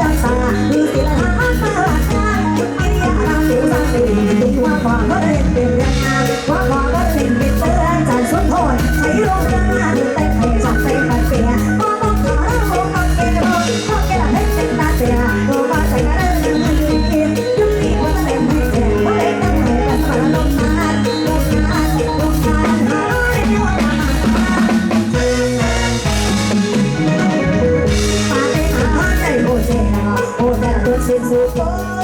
ดังตา is.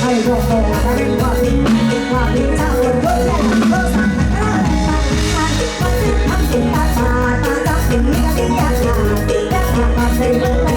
ให้พวกเราได้ว่าที่ว่าที่ชาวคนรุ่นแรกเราสั่งกันแล้วแต่ที่วัที่ทำสิ่งต่างๆตาจัติมีลีอากหาดีอยากหาความ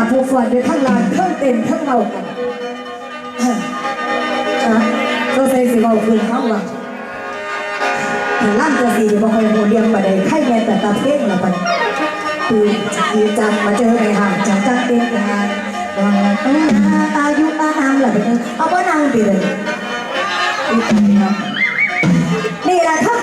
าผู้ฟอนเดือทั้งลานทั้งเต้นทั้งเมากันอะอะตัวใส่สิเมาคืนเขาว่ะถึงล่างตัวสีบ่ค่อยโหเรียงบ่ได้ไข่แม่แต่ตาเพ่งละปันคือจีจังมาเจอในห่างจังจังเต้นงานวางเอ้ยอายุอานามละเป็นเอาบ่นางไปเลยอีก